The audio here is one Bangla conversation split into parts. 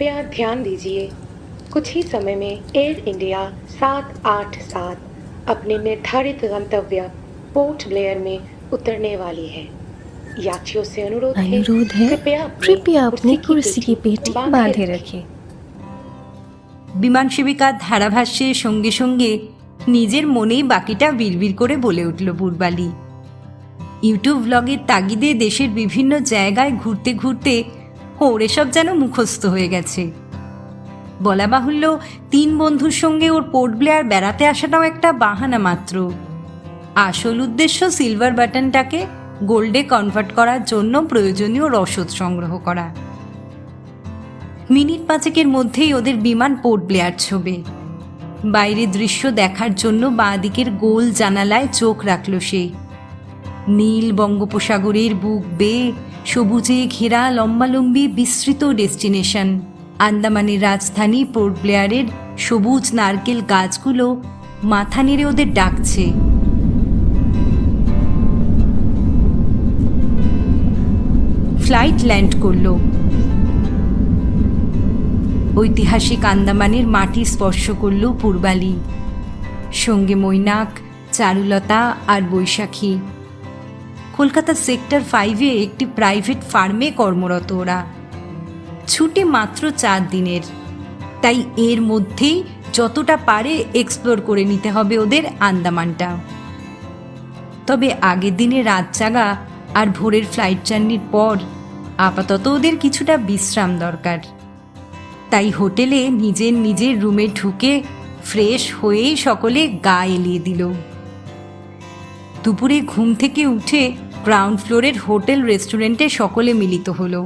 कृपया ध्यान दीजिए कुछ ही समय में एयर इंडिया सात आठ सात अपने निर्धारित गंतव्य पोर्ट ब्लेयर में उतरने वाली है यात्रियों से अनुरोध है अनुरोध है कृपया अपनी कृपया अपनी कुर्सी की पेटी पेटी बांधे बांधे रखें। रखें বিমান সেবিকার ধারাভাষ্যের সঙ্গে সঙ্গে নিজের মনেই বাকিটা বিড়বিড় করে বলে উঠল পূর্বালি ইউটিউব ব্লগের তাগিদে দেশের বিভিন্ন জায়গায় ঘুরতে ঘুরতে ওর এসব যেন মুখস্থ হয়ে গেছে। বলা বাহুল্য তিন বন্ধুর সঙ্গে ওর পোর্ট ব্লেয়ার বেড়াতে আসাটাও একটা বাহানা মাত্র। আসল উদ্দেশ্য সিলভার বাটনটাকে গোল্ডে কনভার্ট করার জন্য প্রয়োজনীয় রসদ সংগ্রহ করা। মিনিট পাঁচেকের মধ্যেই ওদের বিমান পোর্ট ব্লেয়ার ছবে। বাইরের দৃশ্য দেখার জন্য বাঁ দিকের গোল জানালায় চোখ রাখল সে। নীল বঙ্গোপসাগরের বুক বেয়ে সবুজে ঘেরা লম্বালম্বি বিস্তৃত ডেস্টিনেশন। আন্দামানের রাজধানী পোর্ট ব্লেয়ারের সবুজ নারকেল গাছগুলো মাথা নেড়ে ওদের ডাকছে। ফ্লাইট ল্যান্ড করল। ঐতিহাসিক আন্দামানের মাটি স্পর্শ করল পূর্বালি। সঙ্গে মৈনাক, চারুলতা আর বৈশাখী। কলকাতা সেক্টর ফাইভে একটি প্রাইভেট ফার্মে কর্মরত ওরা। ছুটি মাত্র চার দিনের। তাই এর মধ্যেই যতটা পারে এক্সপ্লোর করে নিতে হবে ওদের আন্দামানটা। তবে আগের দিনে রাত জাগা আর ভোরের ফ্লাইট জার্নির পর আপাতত ওদের কিছুটা বিশ্রাম দরকার। তাই হোটেলে নিজের নিজের রুমে ঢুকে ফ্রেশ হয়েই সকলে গা এলিয়ে দিল। দুপুরে ঘুম থেকে উঠে গ্রাউন্ড ফ্লোরের হোটেল রেস্টুরেন্টে সকলে মিলিত হলো।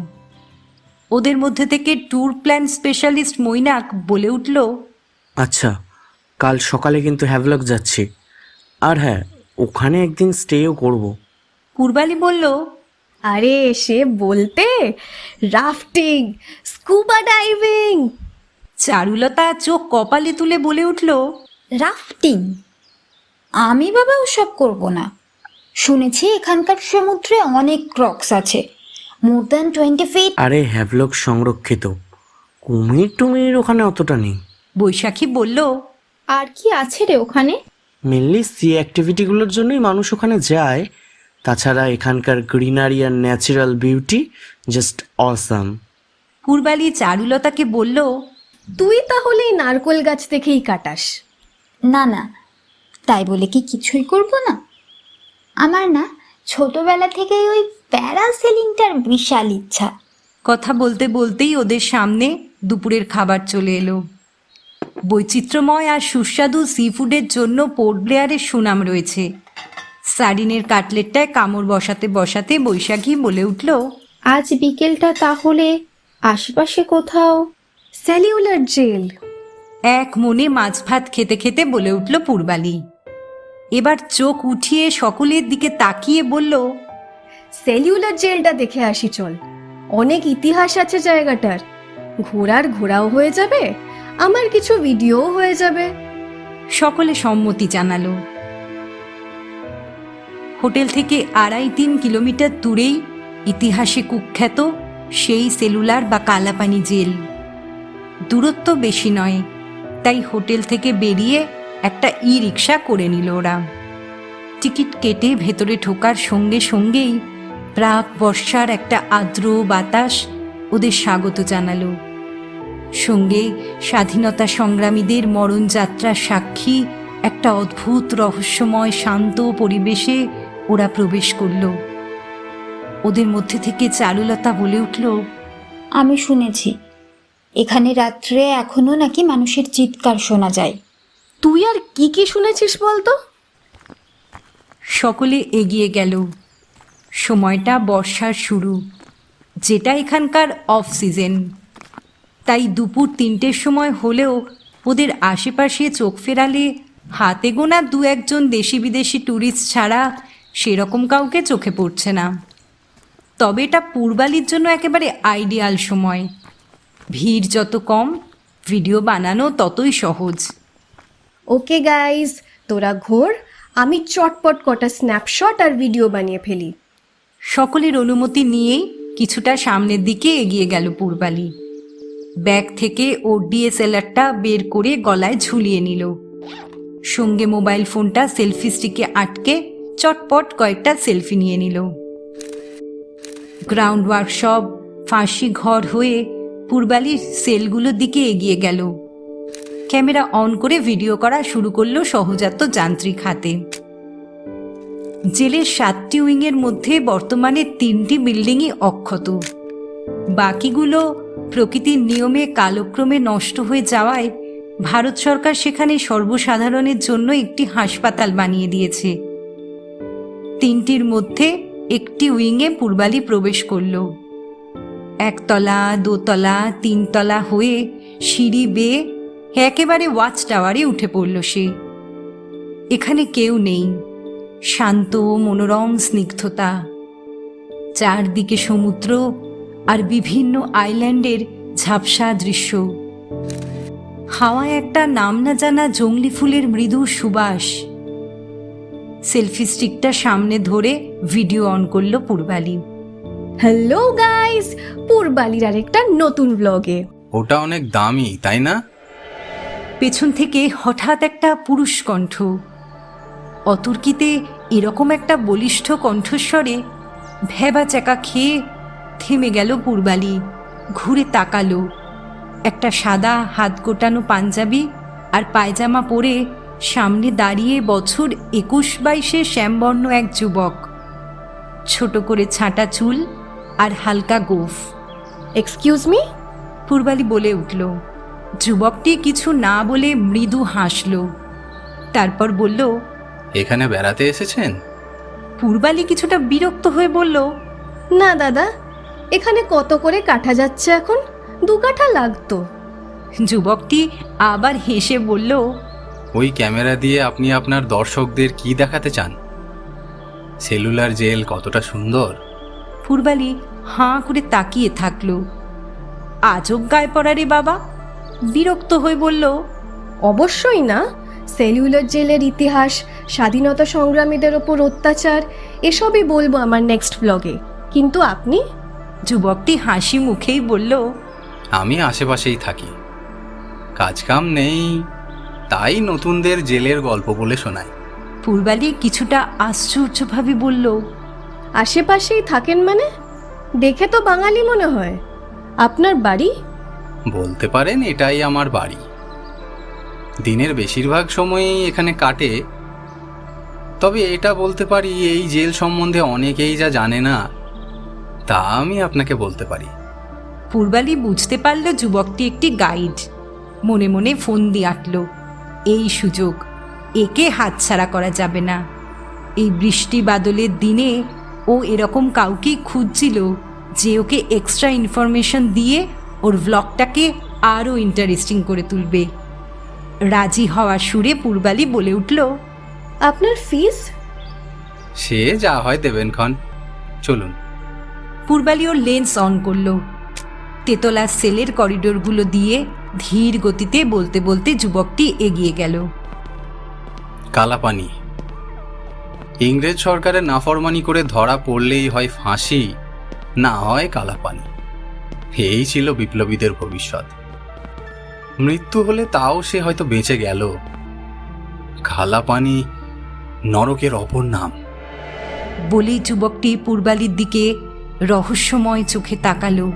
ওদের মধ্যে থেকে ট্যুর প্ল্যান স্পেশালিস্ট মৈনাক বলে উঠল আচ্ছা কাল সকালে কিন্তু হ্যাভলক যাচ্ছি। আর হ্যাঁ ওখানে একদিন স্টেও করব। কুরবালি বলল আরে সে বলতে রাফটিং স্কুবা ডাইভিং। চারুলতা চোখ কপালে তুলে বলে উঠল রাফটিং? আমি বাবা ওসব করব না। শুনেছি এখানকার সমুদ্রে অনেক ক্রক্স আছে। মোর দ্যান টোয়েন্টি ফিট আরে হ্যাভলক সংরক্ষিত। কুমির টুমির ওখানে অতটা নেই। বৈশাখী বলল আর কি আছে রে ওখানে? মেনলি সি অ্যাক্টিভিটিগুলোর জন্যই মানুষ ওখানে যায়। তাছাড়া এখানকার গ্রিনারি আর natural beauty just awesome Purbali চারুলতাকে বলল তুই তাহলে এই নারকোল গাছ দেখেই কাটাস। না না তাই বলে কি কিছুই করব না? আমার না ছোটবেলা থেকেই ওই প্যারাসেলিংটার বিশাল ইচ্ছা। কথা বলতে বলতেই ওদের সামনে দুপুরের খাবার চলে এলো। বৈচিত্র্যময় আর সুস্বাদু সি ফুডের জন্য পোর্ট ব্লেয়ারের সুনাম রয়েছে। সারিনের কাটলেটটায় কামড় বসাতে বসাতে বৈশাখী বলে উঠল আজ বিকেলটা তাহলে আশেপাশে কোথাও? সেলিউলার জেল এক মনে মাছ ভাত খেতে খেতে বলে উঠল পূর্বালি। এবার চোখ উঠিয়ে সকলের দিকে তাকিয়ে বলল সেলিউলার জেলটা দেখে আসি চল। অনেক ইতিহাস আছে জায়গাটার। ঘোরার ঘোরাও হয়ে যাবে আমার কিছু ভিডিও হয়ে যাবে। সকলে সম্মতি জানালো। হোটেল থেকে আড়াই তিন কিলোমিটার দূরেই ইতিহাসে কুখ্যাত সেই সেলুলার বা কালাপানি জেল। দূরত্ব বেশি নয় তাই হোটেল থেকে বেরিয়ে একটা ই রিক্সা করে নিল ওরা। টিকিট কেটে ভেতরে ঢোকার সঙ্গে সঙ্গেই প্রাক বর্ষার একটা আর্দ্র বাতাস ওদের স্বাগত জানালো। সঙ্গে স্বাধীনতা সংগ্রামীদের মরণযাত্রার সাক্ষী একটা অদ্ভুত রহস্যময় শান্ত পরিবেশে ওরা প্রবেশ করল। ওদের মধ্যে থেকে চারুলতা বলে উঠল, আমি শুনেছি, এখানে রাত্রে এখনও নাকি মানুষের চিৎকার শোনা যায়। তুই আর কি কি শুনেছিস বলতো? সকলে এগিয়ে গেল। সময়টা বর্ষার শুরু, যেটা এখানকার অফ সিজন তাই দুপুর তিনটের সময় হলেও ওদের আশেপাশে চোখ ফেরালে হাতে গোনা দু একজন দেশি বিদেশি ট্যুরিস্ট ছাড়া সেরকম কাউকে চোখে পড়ছে না। তবে এটা পূর্বালির জন্য একেবারে আইডিয়াল সময়। ভিড় যত কম ভিডিও বানানো ততই সহজ। ওকে গাইজ তোরা ঘোর, আমি চটপট কটা স্ন্যাপশট আর ভিডিও বানিয়ে ফেলি। সকলের অনুমতি নিয়েই কিছুটা সামনের দিকে এগিয়ে গেল পূর্বালি। ব্যাগ থেকে ওর ডিএসএলআরটা বের করে গলায় ঝুলিয়ে নিল। সঙ্গে মোবাইল ফোনটা সেলফি স্টিকে আটকে চটপট কয়েকটা সেলফি নিয়ে নিল। গ্রাউন্ড ওয়ার্কশপ ফাঁসি ঘর হয়ে পূর্বালির সেলগুলোর দিকে এগিয়ে গেল। ক্যামেরা অন করে ভিডিও করা শুরু করল সহজাত যান্ত্রিক হাতে। জেলের সাতটি উইংয়ের মধ্যে বর্তমানে তিনটি বিল্ডিংই অক্ষত। বাকিগুলো প্রকৃতির নিয়মে কালক্রমে নষ্ট হয়ে যাওয়ায় ভারত সরকার সেখানে সর্বসাধারণের জন্য একটি হাসপাতাল বানিয়ে দিয়েছে। তিনটির মধ্যে একটি উইংয়ে পূর্বালি প্রবেশ করল। একতলা, দোতলা, তিনতলা হয়ে সিঁড়ি বেয়ে একেবারে ওয়াচ টাওয়ারে উঠে পড়ল সে। এখানে কেউ নেই, শান্ত মনোরম স্নিগ্ধতা। চারদিকে সমুদ্র আর বিভিন্ন আইল্যান্ডের ঝাপসা দৃশ্য। হাওয়ায় একটা নাম না জানা জংলি ফুলের মৃদু সুবাস। সেলফি স্টিকটা সামনে ধরে ভিডিও অন করল পূর্বালি। হ্যালো গাইস, পূর্বালির আরেকটা নতুন ব্লগে। ওটা অনেক দামি, তাই না? পেছন থেকে হঠাৎ একটা পুরুষ কণ্ঠ। অতর্কিতে এরকম একটা বলিষ্ঠ কণ্ঠস্বরে ভেবা চাকা খেয়ে থেমে গেল পূর্বালি ঘুরে তাকালো। একটা সাদা হাত গোটানো পাঞ্জাবি আর পায়জামা পরে সামনে দাঁড়িয়ে বছর একুশ বাইশে শ্যামবর্ণ এক যুবক। ছোট করে ছাঁটা চুল আর হালকা গোফ। এক্সকিউজ মি পূর্বালি বলে উঠল। যুবকটি কিছু না বলে মৃদু হাসল। তারপর বলল এখানে বেড়াতে এসেছেন? পূর্বালি কিছুটা বিরক্ত হয়ে বলল না দাদা এখানে কত করে কাটা যাচ্ছে এখন? দু কাঠা লাগতো। যুবকটি আবার হেসে বলল ওই ক্যামেরা দিয়ে আপনি আপনার দর্শকদের কি দেখাতে চান? সেলুলার জেল কতটা সুন্দর। পূর্বালি হাঁ করে তাকিয়ে থাকল আজব গায়ে পড়া রে বাবা। বিরক্ত হয়ে বলল অবশ্যই না। সেলুলার জেলের ইতিহাস স্বাধীনতা সংগ্রামীদের ওপর অত্যাচার এসবই বলব আমার নেক্সট ব্লগে কিন্তু আপনি? যুবকটি হাসি মুখেই বলল আমি আশেপাশেই থাকি। কাজকাম নেই তাই নতুনদের জেলের গল্প বলে শোনাই। পূর্বালি কিছুটা আশ্চর্যভাবে বলল আশেপাশেই থাকেন মানে? দেখে তো বাঙালি মনে হয়। আপনার বাড়ি? বলতে পারেন এটাই আমার বাড়ি। দিনের বেশিরভাগ সময়ই এখানে কাটে। তবে এটা বলতে পারি, এই জেল সম্বন্ধে অনেকেই যা জানে না, তা আমি আপনাকে বলতে পারি। পূর্বালি বুঝতে পারল যুবকটি একটি গাইড। মনে মনে ফোন দিয়ে আটল, এই সুযোগ, একে হাতছাড়া করা যাবে না। এই বৃষ্টি বাদলের দিনে ও এরকম কাউকেই খুঁজছিল যে ওকে এক্সট্রা ইনফরমেশন দিয়ে ওর ব্লগটাকে আরও ইন্টারেস্টিং করে তুলবে। রাজি হওয়া সুরে পূর্বালি বলে উঠল আপনার ফিস সে যা হয় দেবেন ক্ষণ চলুন। পূর্বালি ওর লেন্স অন করল। তেতলার সেলের করিডোরগুলো দিয়ে ধীর গতিতে বলতে বলতে যুবকটি এগিয়ে গেল। কালাপানি। ইংরেজ সরকারের নাফরমানি করে ধরা পড়লেই হয় ফাঁসি না হয় কালাপানি। এই ছিল বিপ্লবীদের ভবিষ্যৎ। মৃত্যু হলে তাও সে হয়তো বেঁচে গেল। কালাপানি নরকের অপর নাম। বলেই যুবকটি পূর্বালির দিকে রহস্যময় চোখে তাকালো।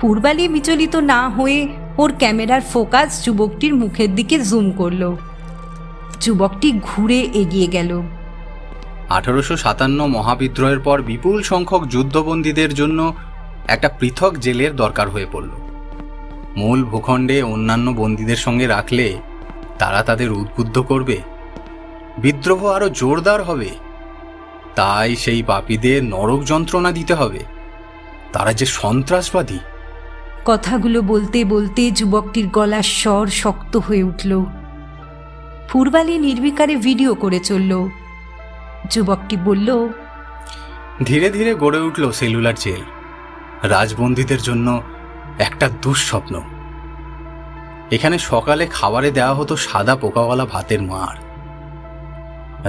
পূর্বালি বিচলিত না হয়ে ওর ক্যামেরার ফোকাস যুবকটির মুখের দিকে জুম করল। যুবকটি ঘুরে এগিয়ে গেল। আঠারোশো সাতান্ন মহাবিদ্রোহের পর বিপুল সংখ্যক যুদ্ধবন্দীদের জন্য একটা পৃথক জেলের দরকার হয়ে পড়ল। মূল ভূখণ্ডে অন্যান্য বন্দীদের সঙ্গে রাখলে তারা তাদের উদ্বুদ্ধ করবে বিদ্রোহ আরও জোরদার হবে। তাই সেই পাপীদের নরক যন্ত্রণা দিতে হবে। তারা যে সন্ত্রাসবাদী। কথাগুলো বলতে বলতে যুবকটির গলার স্বর শক্ত হয়ে উঠল। ফুরবালি নির্বিকারে ভিডিও করে চলল। যুবকটি বলল ধীরে ধীরে গড়ে উঠল সেলুলার জেল। রাজবন্দীদের জন্য একটা দুঃস্বপ্ন। এখানে সকালে খাবারে দেওয়া হতো সাদা পোকাওয়ালা ভাতের মার।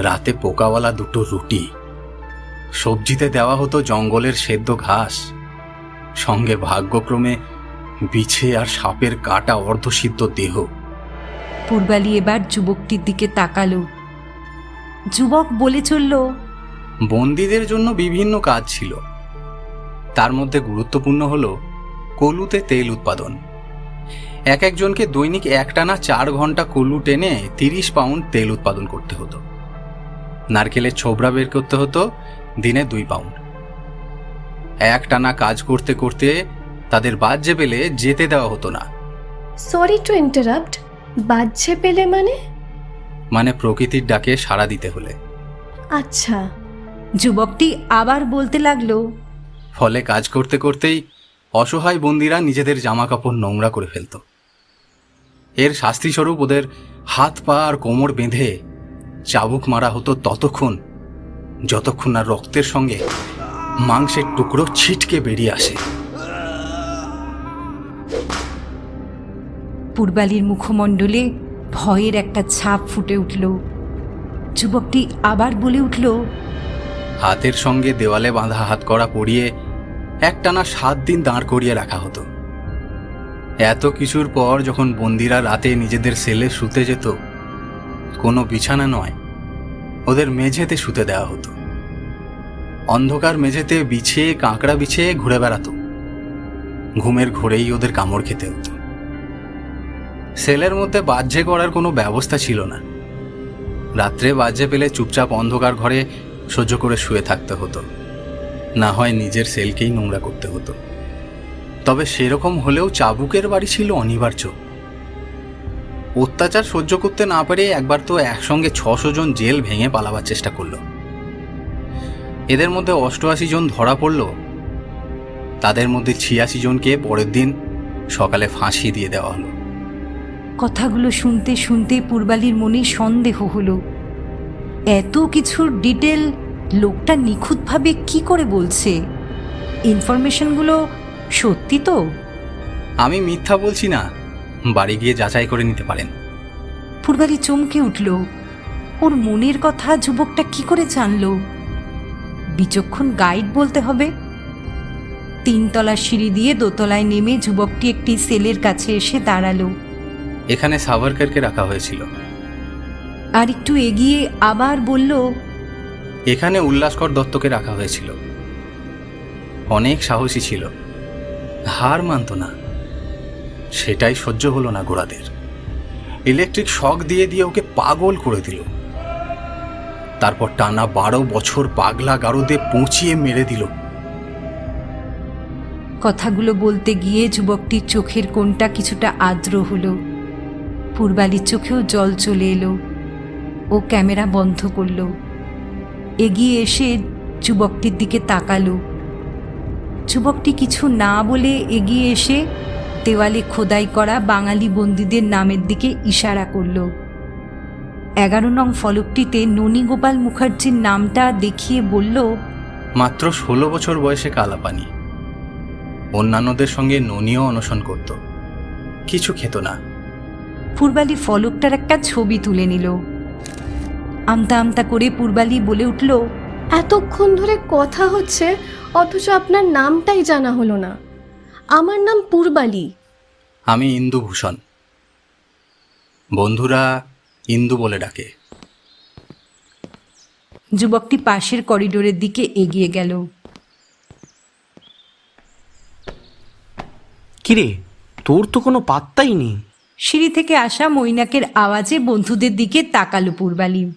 রাতে পোকাওয়ালা দুটো রুটি। সবজিতে দেওয়া হতো জঙ্গলের সেদ্ধ ঘাস। সঙ্গে ভাগ্যক্রমে বিছে আর সাপের কাটা অর্ধসিদ্ধ দেহ। পূর্বালি এবার যুবকটির দিকে তাকালো। যুবক বলে চলল বন্দীদের জন্য বিভিন্ন কাজ ছিল। তার মধ্যে গুরুত্বপূর্ণ হল কলুতে তেল উৎপাদন। এক একজনকে দৈনিক একটানা চার ঘণ্টা কলু টেনে তিরিশ পাউন্ড তেল উৎপাদন করতে হতো। নারকেলের ছোবড়া বের করতে হতো দিনে দুই পাউন্ড। একটানা কাজ করতে করতে তাদের বাজ্যে পেলে যেতে দেওয়া হতো না। সরি টু ইন্টারাপ্ট বাজছে পেলে মানে? মানে প্রকৃতির ডাকে সাড়া দিতে হলে। আচ্ছা যুবকটি আবার বলতে লাগল ফলে কাজ করতে করতেই অসহায় বন্দিরা নিজেদের জামা কাপড় নোংরা করে ফেলত। এর শাস্তিস্বরূপ ওদের হাত, পা আর কোমর বেঁধে চাবুক মারা হতো ততক্ষণ, যতক্ষণ না রক্তের সঙ্গে মাংসের টুকরো ছিটকে বেরিয়ে আসে। পূর্বালির মুখমণ্ডলে ভয়ের একটা ছাপ ফুটে উঠল। যুবকটি আবার বলে উঠল হাতের সঙ্গে দেওয়ালে বাঁধা হাত করা পরিয়ে একটানা সাত দিন দাঁড় করিয়ে রাখা হতো। এত কিছুর পর যখন বন্দিরা রাতে নিজেদের সেলে শুতে যেত, কোনো বিছানা নয়, ওদের মেঝেতে শুতে দেওয়া হতো। অন্ধকার মেঝেতে বিছিয়ে কাঁকড়া বিছিয়ে ঘুরে বেড়াতো। ঘুমের ঘোরেই ওদের কামড় খেতে হতো। সেলের মধ্যে বাহ্যে করার কোনো ব্যবস্থা ছিল না। রাত্রে বাজে পেলে চুপচাপ অন্ধকার ঘরে সহ্য করে শুয়ে থাকতে হতো। না হয় নিজের সেলকেই নোংরা করতে হতো। তবে সেরকম হলেও চাবুকের বাড়ি ছিল অনিবার্য। অত্যাচার সহ্য করতে না পেরে একবার তো একসঙ্গে ছশো জন জেল ভেঙে পালাবার চেষ্টা করল। এদের মধ্যে অষ্টআশি জন ধরা পড়ল। তাদের মধ্যে ছিয়াশি জনকে পরের দিন সকালে ফাঁসি দিয়ে দেওয়া হলো। কথাগুলো শুনতে শুনতে পূর্বালির মনে সন্দেহ হলো। এত কিছুর ডিটেল লোকটা নিখুঁতভাবে কি করে বলছে? ইনফরমেশনগুলো সত্যি তো? আমি মিথ্যা বলছি না। বাড়ি গিয়ে যাচাই করে নিতে পারেন। পূর্বালি চমকে উঠল। ওর মনের কথা যুবকটা কি করে জানল? বিচক্ষণ গাইড বলতে হবে? তিনতলা সিঁড়ি দিয়ে দোতলায় নেমে যুবকটি একটি সেলের কাছে এসে দাঁড়াল। এখানে সাভারকারকে রাখা হয়েছিল। আর একটু এগিয়ে আবার বলল এখানে উল্লাসকর দত্তকে রাখা হয়েছিল। অনেক সাহসী ছিল। হার মানত না। সেটাই সহ্য হলো না গোড়াদের ইলেকট্রিক শক দিয়ে দিয়ে ওকে পাগল করে দিল। তারপর টানা বারো বছর পাগলা গারদে পৌঁছিয়ে মেরে দিল। কথাগুলো বলতে গিয়ে যুবকটির চোখের কোণটা কিছুটা আর্দ্র হলো। পূর্বালির চোখেও জল চলে এলো। ও ক্যামেরা বন্ধ করল। এগিয়ে এসে যুবকটির দিকে তাকালো। যুবকটি কিছু না বলে এগিয়ে এসে দেওয়ালে খোদাই করা বাঙালি বন্দীদের নামের দিকে ইশারা করল। এগারো নং ফলকটিতে ননীগোপাল মুখার্জির নামটা দেখিয়ে বলল মাত্র ষোলো বছর বয়সে কালাপানি। অন্যান্যদের সঙ্গে ননিও অনশন করত। কিছু খেত না। পূর্বালি ফলকটার একটা ছবি তুলে নিল। আমতা আমতা করে পূর্বালি বলে উঠল এতক্ষণ ধরে কথা হচ্ছে অথচ আপনার নামটাই জানা হলো না। আমার নাম পূর্বালি। আমি ইন্দুভূষণ। বন্ধুরা ইন্দু বলে ডাকে। যুবকটি পাশের করিডোরের দিকে এগিয়ে গেল। কিরে তোর তো কোনো পাত্তাই নেই। সিঁড়ি থেকে আসা মৈনাকের আওয়াজে বন্ধুদের দিকে তাকালো পূর্বালি।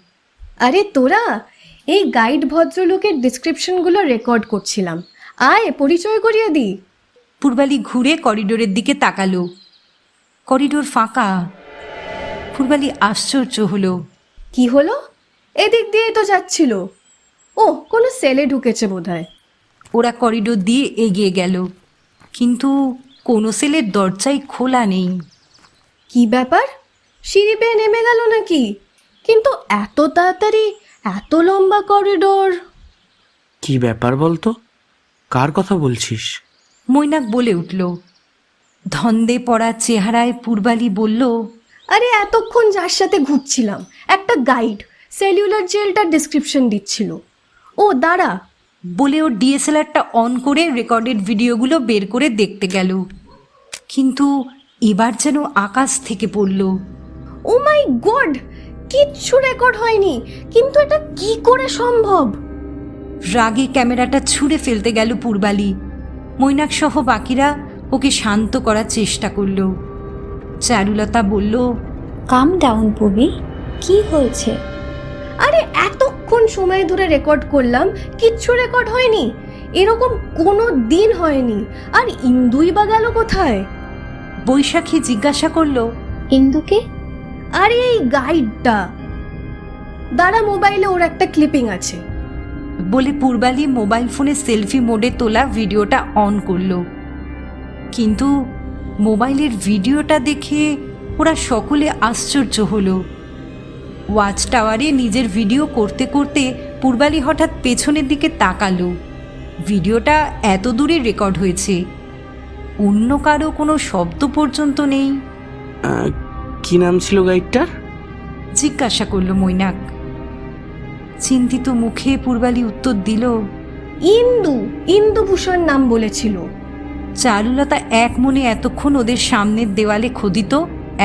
আরে তোরা এই গাইড ভদ্রলোকের ডিসক্রিপশনগুলো রেকর্ড করছিলাম। আয় পরিচয় করিয়ে দি। পূর্বালি ঘুরে করিডোরের দিকে তাকালো। করিডোর ফাঁকা। পূর্বালি আশ্চর্য হলো। কি হলো? এদিক দিয়ে তো যাচ্ছিল। ও কোনো সেলে ঢুকেছে বোধহয়। ওরা করিডোর দিয়ে এগিয়ে গেল। কিন্তু কোনো সেলের দরজাই খোলা নেই। কি ব্যাপার? সিঁড়ি বেয়ে নেমে গেল নাকি? কিন্তু এত তাড়াতাড়ি এত লম্বা করিডোর কি ব্যাপার বলতো? কার কথা বলছিস? মৈনাক বলে উঠল। ধন্দে পড়া চেহারায় পূর্বালি বলল আরে এতক্ষণ যার সাথে ঘুরছিলাম একটা গাইড সেলুলার জেলটার ডিসক্রিপশন দিচ্ছিল। ও দাঁড়া। বলে ওর ডিএসএলআরটা অন করে রেকর্ডেড ভিডিওগুলো বের করে দেখতে গেল। কিন্তু এবার যেন আকাশ থেকে পড়ল। ও মাই গড কিচ্ছু রেকর্ড হয়নি। কিন্তু এটা কি করে সম্ভব? রাগে ক্যামেরাটা ছুঁড়ে ফেলতে গেল পূর্বালি। মৈনাক সহ বাকিরা ওকে শান্ত করার চেষ্টা করল। চারুলতা বলল কাম ডাউন পূর্বী। কি হয়েছে? আরে এতক্ষণ সময় ধরে রেকর্ড করলাম কিচ্ছু রেকর্ড হয়নি। এরকম কোনো দিন হয়নি। আর ইন্দুই বা গেল কোথায়? বৈশাখী জিজ্ঞাসা করল ইন্দুকে? আরে এই গাইডটা দাঁড়া মোবাইলে ওর একটা ক্লিপিং আছে। বলে পূর্বালি মোবাইল ফোনে সেলফি মোডে তোলা ভিডিওটা অন করল। কিন্তু মোবাইলের ভিডিওটা দেখে ওরা সকলে আশ্চর্য হলো। ওয়াচ টাওয়ারে নিজের ভিডিও করতে করতে পূর্বালি হঠাৎ পেছনের দিকে তাকালো। ভিডিওটা এত দূরে রেকর্ড হয়েছে। অন্য কারও কোনো শব্দ পর্যন্ত নেই। কি নাম ছিল গাইডটার? জিজ্ঞাসা করল মৈনাক। চিন্তিত মুখে পূর্বালি উত্তর দিল ইন্দু ইন্দুভূষণ নাম বলেছিল। চারুলতা এক মনে এতক্ষণ ওদের সামনের দেওয়ালে খোদিত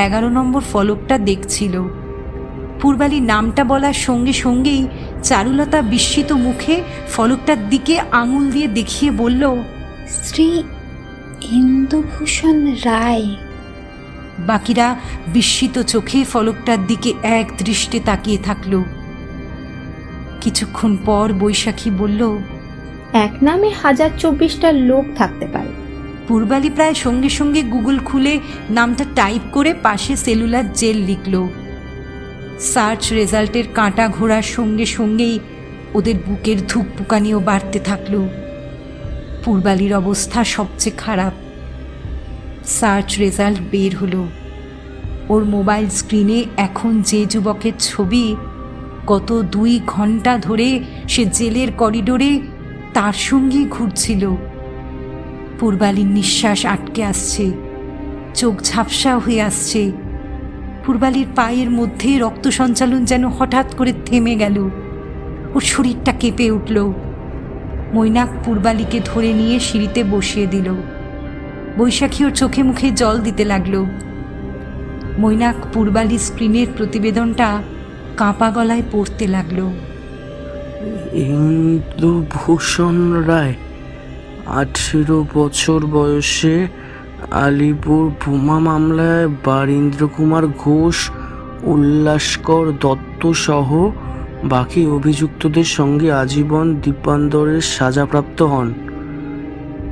এগারো নম্বর ফলকটা দেখছিল। পূর্বালি নামটা বলার সঙ্গে সঙ্গেই চারুলতা বিস্মিত মুখে ফলকটার দিকে আঙুল দিয়ে দেখিয়ে বলল শ্রী ইন্দুভূষণ রায়। বাকিরা বিস্মিত চোখে ফলকটার দিকে এক দৃষ্টে তাকিয়ে থাকল। কিছুক্ষণ পর বৈশাখী বলল এক নামে হাজার চব্বিশটা লোক থাকতে পারে। পূর্বালি প্রায় সঙ্গে সঙ্গে গুগল খুলে নামটা টাইপ করে পাশে সেলুলার জেল লিখল। সার্চ রেজাল্টের কাঁটা ঘোরার সঙ্গে সঙ্গেই ওদের বুকের ধুকপুকানিও বাড়তে থাকল। পূর্বালির অবস্থা সবচেয়ে খারাপ। সার্চ রেজাল্ট বের হলো। ওর মোবাইল স্ক্রিনে এখন যে যুবকের ছবি, গত দুই ঘণ্টা ধরে সে জেলের করিডোরে তার সঙ্গেই ঘুরছিল। পূর্বালির নিঃশ্বাস আটকে আসছে, চোখ ঝাপসা হয়ে আসছে। পূর্বালির পায়ের মধ্যে রক্ত সঞ্চালন যেন হঠাৎ করে থেমে গেল। ওর শরীরটা কেঁপে উঠল। মৈনাক পূর্বালিকে ধরে নিয়ে সিঁড়িতে বসিয়ে দিল। বৈশাখী ওর চোখে মুখে জল দিতে লাগল। মৈনাক পূর্বালি স্ক্রিনের প্রতিবেদনটা কাঁপা গলায় পড়তে লাগল। ইন্দুভূষণ রায়, আঠেরো বছর বয়সে আলিপুর বোমা মামলায় বারীন্দ্র কুমার ঘোষ, উল্লাসকর দত্ত সহ বাকি অভিযুক্তদের সঙ্গে আজীবন দ্বীপান্তরের সাজাপ্রাপ্ত হন।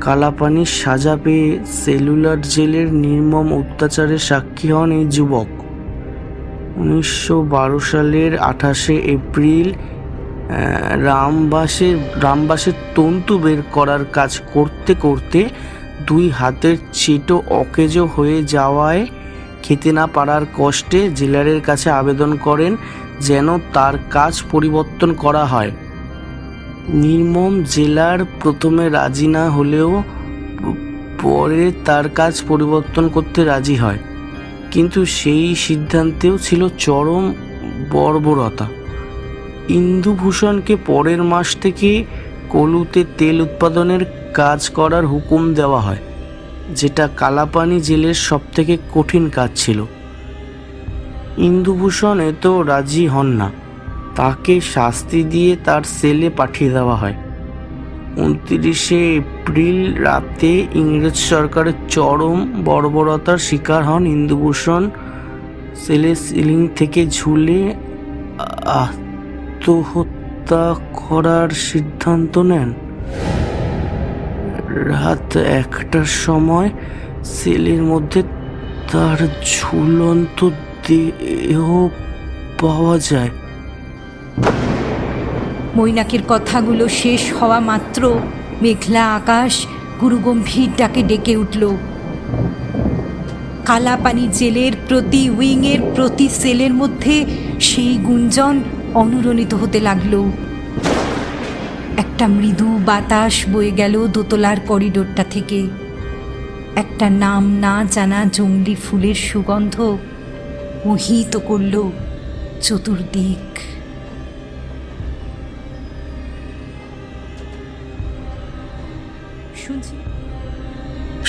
কালাপানির সাজা পেয়ে সেলুলার জেলের নির্মম অত্যাচারের সাক্ষী হন এই যুবক। উনিশশো বারো সালের আঠাশে এপ্রিল রামবাসের রামবাসের তন্তু বের করার কাজ করতে করতে দুই হাতের চেটো অকেজো হয়ে যাওয়ায় খেতে না পারার কষ্টে জেলারের কাছে আবেদন করেন যেন তার কাজ পরিবর্তন করা হয়। নির্মম জেলার প্রথমে রাজি না হলেও পরে তার কাজ পরিবর্তন করতে রাজি হয়। কিন্তু সেই সিদ্ধান্তেও ছিল চরম বর্বরতা। ইন্দুভূষণকে পরের মাস থেকে কলুতে তেল উৎপাদনের কাজ করার হুকুম দেওয়া হয়, যেটা কালাপানি জেলের সবথেকে কঠিন কাজ ছিল। ইন্দুভূষণ এতেও রাজি হন না। তাকে শাস্তি দিয়ে তার সেলে পাঠিয়ে দেওয়া হয়। উনত্রিশে এপ্রিল রাতে ইংরেজ সরকারের চরম বর্বরতার শিকার হন ইন্দুভূষণ। সেলে সিলিং থেকে ঝুলে আত্মহত্যা করার সিদ্ধান্ত নেন। রাত একটার সময় সেলের মধ্যে তার ঝুলন্ত দেহ পাওয়া যায়। মৈনাকের কথাগুলো শেষ হওয়া মাত্র মেঘলা আকাশ গুরুগম্ভীর ডাকে ডেকে উঠল। কালাপানি জেলের প্রতি উইংয়ের প্রতি সেলের মধ্যে সেই গুঞ্জন অনুরণিত হতে লাগল। একটা মৃদু বাতাস বয়ে গেল দোতলার করিডোরটা থেকে। একটা নাম না জানা জঙ্গলি ফুলের সুগন্ধ মোহিত করল চতুর্দিক।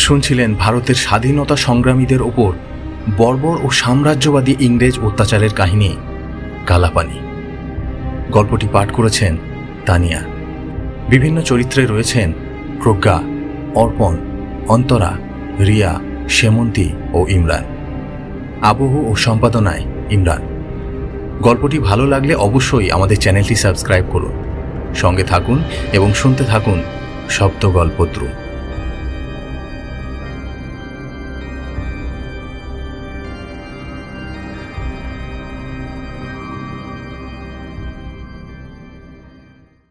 শুনছিলেন ভারতের স্বাধীনতা সংগ্রামীদের ওপর বর্বর ও সাম্রাজ্যবাদী ইংরেজ অত্যাচারের কাহিনী কালাপানি গল্পটি পাঠ করেছেন তানিয়া। বিভিন্ন চরিত্রে রয়েছেন প্রজ্ঞা, অর্পণ, অন্তরা, রিয়া, সেমন্তী ও ইমরান। আবহ ও সম্পাদনায় ইমরান। গল্পটি ভালো লাগলে অবশ্যই আমাদের চ্যানেলটি সাবস্ক্রাইব করুন। সঙ্গে থাকুন এবং শুনতে থাকুন শব্দ